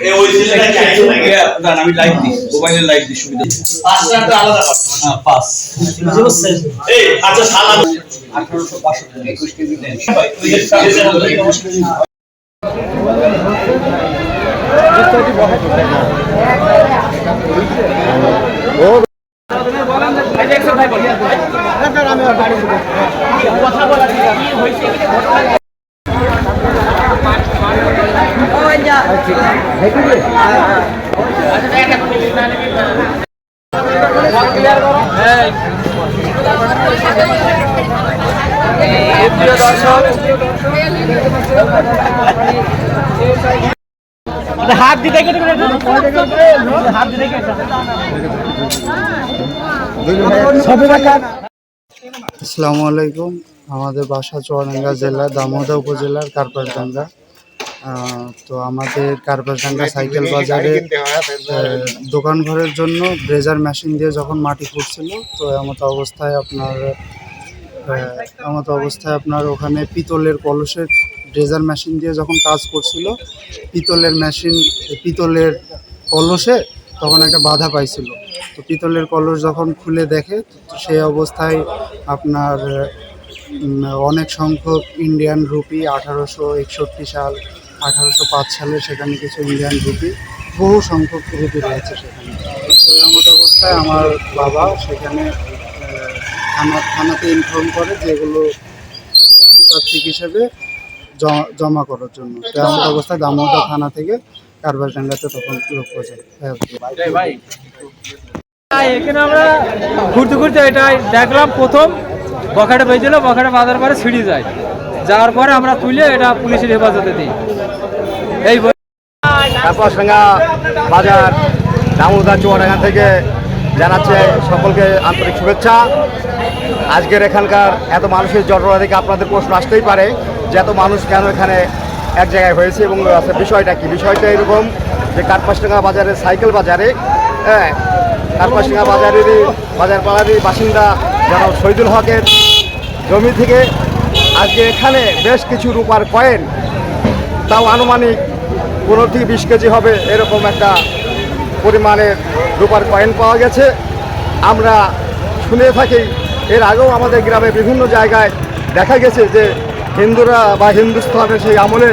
এ ওই ছেলেটা কি আইছে নাকি? দাঁড়ান, আমি লাইভ দিই মোবাইলে লাইভ দিই সুবিধা পাঁচটা একটা আলাদা। হ্যাঁ এই, আচ্ছা, শালা। ওই যে সামনে বলতে- আসসালামু আলাইকুম। আমাদের বাসা চুয়াডাঙ্গা জেলা দামোদা উপজেলার কার্পাসডাঙ্গা তো আমাদের কার্পাসডাঙ্গা সাইকেল বাজারে দোকান ঘরের জন্য ব্রেজার মেশিন দিয়ে যখন মাটি খুঁড়ছিল তো এমত অবস্থায় আপনার এমত অবস্থায় আপনার ওখানে পিতলের কলসের ড্রেজার মেশিন দিয়ে যখন কাজ করছিল পিতলের মেশিন পিতলের কলসে তখন একটা বাধা পাইছিল। তো পিতলের কলস যখন খুলে দেখে সেই অবস্থায় আপনার অনেক সংখ্যক ইন্ডিয়ান রুপি আঠারোশো একষট্টি সাল আঠারোশো পাঁচ সালে সেখানে কিছু ইন্ডিয়ান রুপি বহু সংখ্যক রুপি রয়েছে সেখানে। তো অবস্থায় আমার বাবা সেখানে থানা থানাতে ইনফর্ম করে যে এগুলো প্রত্নতাত্ত্বিক হিসেবে জমা করার জন্য। এমন অবস্থায় দামোদর থানা থেকে কারবারডাঙ্গাতে তখন লোক পৌঁছে হ্যাঁ, এখানে আমরা ঘুরতে ঘুরতে এটাই দেখলাম প্রথম বখাটে পেয়েছিল বখাটে বাজার পরে ছিঁড়ে যায়। যাওয়ার পরে আমরা তুলে এটা পুলিশের হেফাজতে দিই। এই কাপাসডাঙ্গা বাজার দামোদা চুয়াডাঙ্গা থেকে জানাচ্ছে সকলকে আন্তরিক শুভেচ্ছা। আজকের এখানকার এত মানুষের জটলা থেকে আপনাদের প্রশ্ন আসতেই পারে যে এত মানুষ কেন এখানে এক জায়গায় হয়েছে এবং বিষয়টা কি? বিষয়টা এরকম যে কার্পাসডাঙ্গা বাজারে সাইকেল বাজারে হ্যাঁ কার্পাসডাঙ্গা বাজারেরই বাজার পাড়ারই বাসিন্দা যেন শহীদুল হকের জমি থেকে আজকে এখানে বেশ কিছু রূপার কয়েন, তাও আনুমানিক পনেরো থেকে বিশ কেজি হবে এরকম একটা পরিমাণের রূপার কয়েন পাওয়া গেছে। আমরা শুনে থাকি, এর আগেও আমাদের গ্রামে বিভিন্ন জায়গায় দেখা গেছে যে হিন্দুরা বা হিন্দুস্থানের সেই আমলে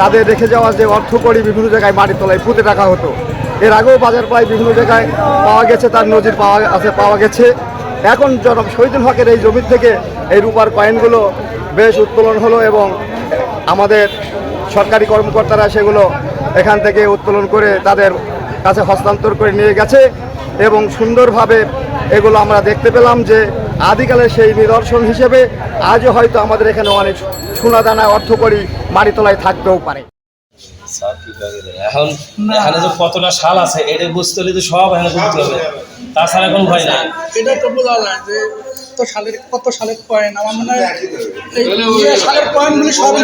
তাদের রেখে যাওয়া যে অর্থকড়ি বিভিন্ন জায়গায় মাটির তলায় পুঁতে রাখা হতো। এর আগেও বাজার প্রায় বিভিন্ন জায়গায় পাওয়া গেছে, তার নজির পাওয়া আছে, পাওয়া গেছে। এখন জনক শহীদুল হকের এই জমির থেকে এই রূপার কয়েনগুলো বেশ উত্তোলন হলো এবং আমাদের সরকারি কর্মকর্তারা সেগুলো এখান থেকে উত্তোলন করে তাদের কাছে হস্তান্তর করে নিয়ে গেছে এবং সুন্দরভাবে এগুলো আমরা দেখতে পেলাম যে আদিকালের সেই নিদর্শন হিসেবে আজও হয়তো আমাদের এখানে অনেক সোনাদানা অর্থকরী মাটিতলায় থাকতেও পারে। এখন এখানে যে কতটা শাল আছে এটা বুঝতে হলে তো সব এখানে বুঝতে হবে। তাছাড়া এখন ভয় নাই। এটা তো বোঝা যায় যে সালের কত সালের কয়েন আমার মনে হয় ইয়ে সালের কয়েনগুলি সবই